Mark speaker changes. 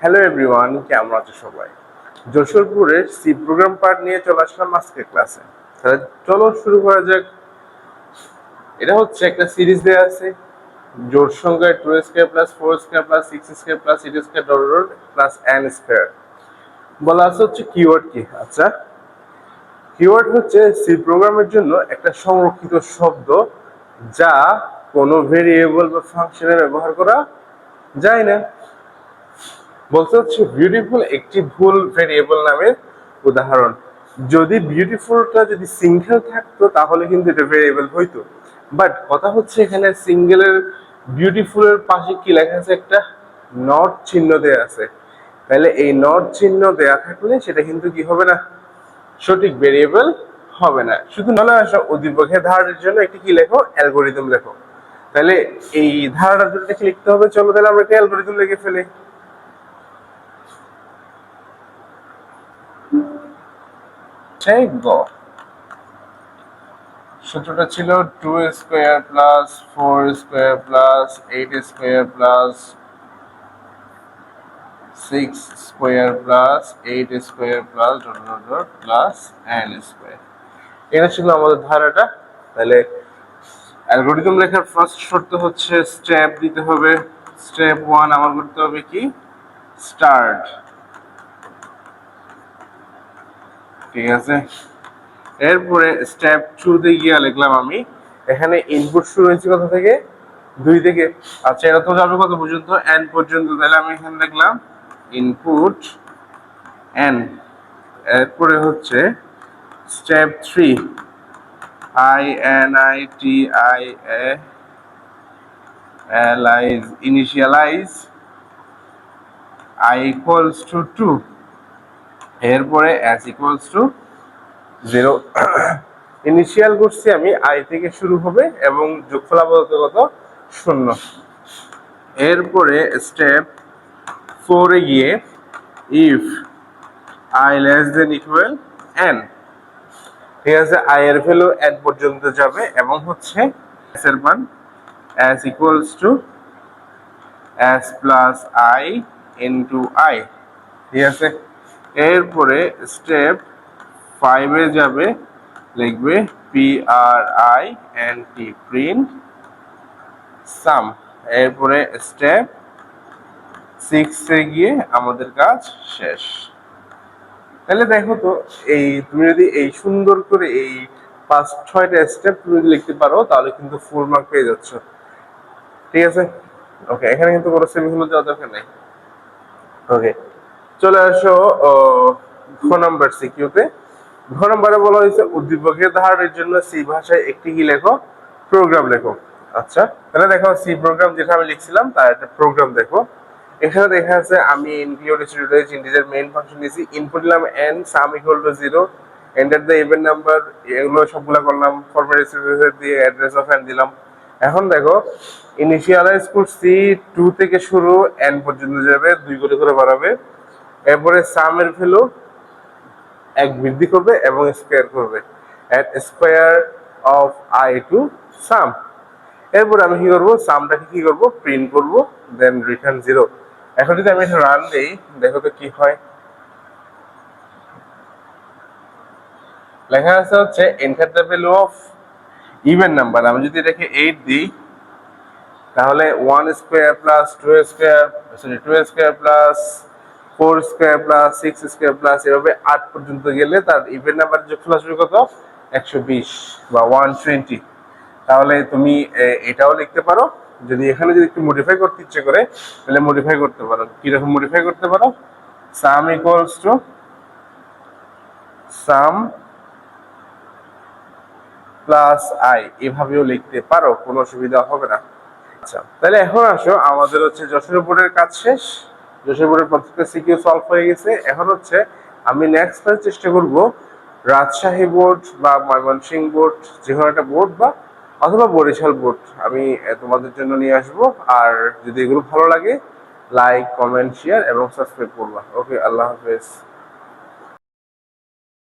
Speaker 1: Hello everyone, কেমন আছো সবাই? যশোরপুরের সি প্রোগ্রাম পার্ট নিয়ে চলে আসলাম আজকের ক্লাসে। তাহলে চলো শুরু করা যাক। এটা হচ্ছে একটা সিরিজ দেওয়া আছে। জোর সংখ্যায় two square plus four square plus six square plus eight square dot dot plus N square বলা আছে হচ্ছে কিওয়ার্ড কি? আচ্ছা। কিওয়ার্ড হচ্ছে সি প্রোগ্রামের জন্য একটা সংরক্ষিত শব্দ যা কোনো ভেরিয়েবল বা ফাংশনে ব্যবহার করা যায় না। বলতে হচ্ছে বিউটিফুল একটি ভুল ভেরিয়েবল নামের উদাহরণ। যদি বিউটিফুলটা যদি সিঙ্গেল থাকতো, তাহলে কিন্তু এটা ভেরিয়েবল হইতো। বাট কথা হচ্ছে এখানে সিঙ্গেলের বিউটিফুলের পাশে কি লেখা আছে? একটা নট চিহ্ন দেয়া আছে। তাহলে এই নট চিহ্ন দেয়া থাকলে সেটা কিন্তু কি হবে না? সঠিক ভেরিয়েবল হবে না। শুধু নলে আসা, উদ্দীপকের ধারণের জন্য একটি কি লেখো? অ্যালগোরিদম লেখো। তাহলে এই ধারণার জন্য লিখতে হবে। চলো তাহলে আমরা একটা অ্যালগোরিদম লিখে ফেলি। গ। সূত্রটা ছিল two square plus four square plus eight square plus six square plus eight square plus plus N square এটা ছিল আমাদের ধারাটা। তাহলে অ্যালগোরিদম লেখার ফার্স্ট শর্ত হচ্ছে স্টেপ দিতে হবে। স্টেপ ওয়ান আমার করতে হবে কি? স্টার্ট ঠিক আছে? এরপরে স্টেপ টুতে গিয়ে লিখলাম আমি, এখানে ইনপুট শুরু হয়েছে কোথা থেকে? দুই থেকে। আচ্ছা এটা তো যাবে কত পর্যন্ত? এন পর্যন্ত। তাহলে আমি এখানে লিখলাম ইনপুট এন এরপরে হচ্ছে step three I N I T I alise initialise I equals to two এরপরে S equals to zero initial করছি আমি আই থেকে শুরু হবে এবং যোগফল আপাতত কত শূন্য। এরপরে স্টেপ ফোরে গিয়ে if I less than equal N ঠিক আছে আই এর ভ্যালু এন পর্যন্ত যাবে এবং হচ্ছে এস এর মান S equals to S plus I into I ঠিক আছে? এরপরে স্টেপ ফাইভে যাবে, লিখবে P R I N T print sum এরপরে স্টেপ সিক্সে গিয়ে আমাদের কাজ শেষ। তাহলে দেখো তো, এই তুমি যদি এই সুন্দর করে এই পাঁচ, ছয়টা স্টেপ তুমি যদি লিখতে পারো, তাহলে কিন্তু ফুল মার্ক পেয়ে যাচ্ছ। ঠিক আছে? ওকে এখানে কিন্তু কোনো সেমিকোলন দেওয়ার দরকার নেই। ওকে চলে আসো ঘ নাম্বার সিকিউতে ঘ নাম্বারে বলা হয়েছে, উদ্দীপকের ধারণের জন্য সি ভাষায় একটি কি লেখো? প্রোগ্রাম লেখো। আচ্ছা তাহলে দেখো সি প্রোগ্রাম যেটা আমি লিখছিলাম, তার একটা প্রোগ্রাম দেখো। এখানে দেখা যাচ্ছে, আমি include student integer main function দিয়েছি ইনপুট দিলাম N sum equal to zero enter the event number এগুলো সবগুলো করলাম ফরম্যাট দিয়ে অ্যাড্রেস অফ এন দিলাম। এখন দেখো ইনিশিয়ালাইজ করছি টু থেকে শুরু এন পর্যন্ত যাবে, দুই করে করে বাড়াবে। এরপরে সামের ভ্যালু এক বৃদ্ধি করবে এবং স্কোয়ার করবে। Add square of I to sum এরপর আমি কি করব? সামটাকে কি করব? প্রিন্ট করব দেন রিটার্ন জিরো এখন যদি আমি এটা রান দিই, দেখো তো কি হয়। লেখা আছে হচ্ছে enter the value of even number আমি যদি এটাকে এইট দিই, তাহলে one square plus two square sorry two square plus four square plus six square plus এভাবে আট পর্যন্ত গেলে তার ইভেন নাম্বার যোগফল আসবে কত একশো বিশ বা ওয়ান টোয়েন্টি তাহলে তুমি এটাও লিখতে পারো। যদি এখানে যদি একটু মডিফাই করতে ইচ্ছে করে, তাহলে মডিফাই করতে পারো। কীরকম মডিফাই করতে পারো? Sum equals to sum plus I এভাবেও লিখতে পারো, কোনো অসুবিধা হবে না। আচ্ছা তাহলে এখন আসো, আমাদের হচ্ছে যশোর বোর্ডের কাজ শেষ। যশোর প্রত্যেকটা সিকিউ সলভ হয়ে গেছে। এখন হচ্ছে আমি নেক্সট চেষ্টা করব রাজশাহী বোর্ড বা ময়মনসিংহ বোর্ড, যে কোনো একটা বোর্ড বা অথবা বরিশাল বোর্ড আমি তোমাদের জন্য নিয়ে আসব। আর যদি এগুলো ভালো লাগে লাইক কমেন্ট শেয়ার এবং সাবস্ক্রাইব করবা। ওকে আল্লাহ হাফেজ।